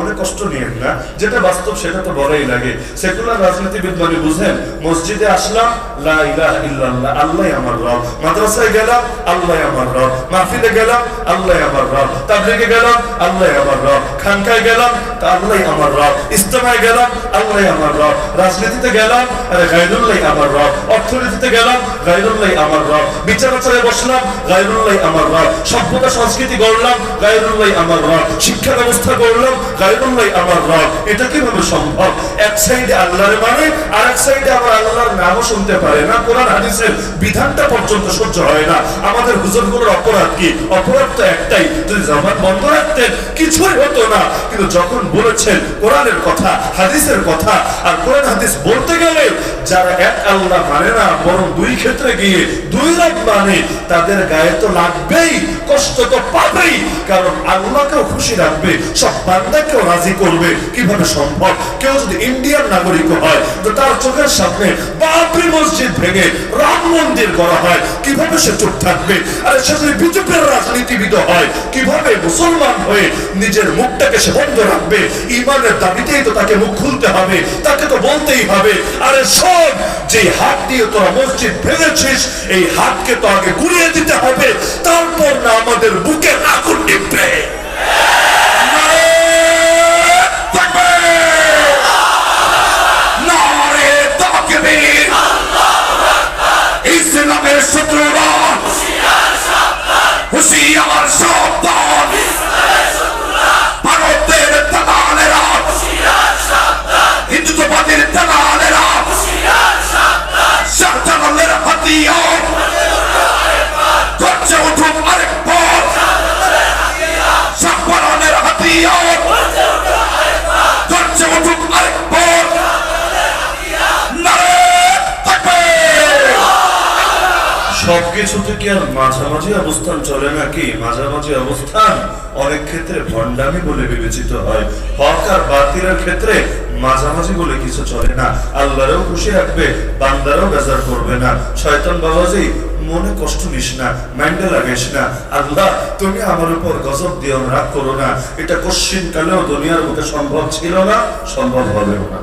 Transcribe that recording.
মনে কষ্ট নিয়েন না যেটা বাস্তব সেটা তো বড়ই লাগে সেকুলার রাজনীতিবিদ মানে বুঝেন মসজিদে আসলাম লা ইল্লাল্লাহ আল্লাহ আমার রব মাদ্রাসায় গেলাম আল্লাহ আমার রব মাহফিলে গেলাম আল্লাহ আমার রব তাবলিগে গেলাম আল্লাহ আমার রব খানকায় গেলাম তা আল্লাহ আমার রব ইস্তেমায় গেলাম আল্লাহ আমার রব রাজনীতিতে গেলাম আরে গাইরুল্লাহ আমার রব অর্থনীতিতে গেলাম গাইরুল্লাহ আমার রব বিচার আচারে বসলাম গাইরুল্লাহ আমার রব সভ্যতা সংস্কৃতি গড়লাম গাইরুল্লাহ আমার রব শিক্ষা ব্যবস্থা গড়লাম গাইরুল্লাহ আমার রব। এটা কীভাবে সম্ভব? এক সাইডে আল্লাহর মানে আর এক সাইডে আমার আল্লাহর নামও শুনতে পারে না। কোরআন হাদিসের বিধানটা পর্যন্ত সহ্য হয় না। আমাদের হুজুরগুলোর অপরাধ কি? অপরাধ তো একটাই, যদি জবান বন্ধ রাখতেন কিছুই হতো না। কিন্তু যখন বলেছেন কোরআনের কথা, হাদিসের কথা, আর কোরআন হাদিস বলতে গেলে যারা এক আল্লাহ মানে না, বরং দুই ক্ষেত্রে গিয়ে দুই লাখ মানে তাদের গায়ে তো লাগবেই, কষ্ট তো পাবেই। কারণ আল্লাহকেও খুশি রাখবে, সব বান্দাকেও রাজি করবে। কীভাবে সম্ভব? কেউ যদি ইন্ডিয়ান নাগরিক হয়, তো তার চোখের সামনে বাবরি মসজিদ ভেঙে রাম মন্দির করা হয়। কীভাবে সে চুপ থাকবে? আর সে যদি বিজেপির রাজনীতিবিদ হয়, কীভাবে মুসলমান হয়ে নিজের মুখটাকে সে বন্ধ রাখবে? ইমানের দাবিতেই তো তাকে মুখ খুলতে হবে, তাকে তো বলতেই হবে। আরে সব যে হাত দিয়ে তোরা মসজিদ ভেঙেছিস, এই হাতকে তো আগে গুড়িয়ে দিতে হবে। তারপর না আমাদের বুকে কি আর মাঝামাঝি অবস্থান চলে নাকি? মাঝামাঝি অবস্থান অনেক ক্ষেত্রে ভণ্ডামি বলে বিবেচিত হয়। হক আর বাতিলের ক্ষেত্রে মাঝামাঝি বলে কিছু চলে না। আল্লাহরও খুশি রাখবে বান্দারও বেজার করবে না। শয়তান বাবাজি, মনে কষ্ট নিস না, মাইন্ডে লাগাইস না। আল্লাহ, তুমি আমার উপর গজব দিও, রাগ করো না। এটা কশ্চিন কালেও দুনিয়ার বুকে সম্ভব ছিল না, সম্ভব হবেও না।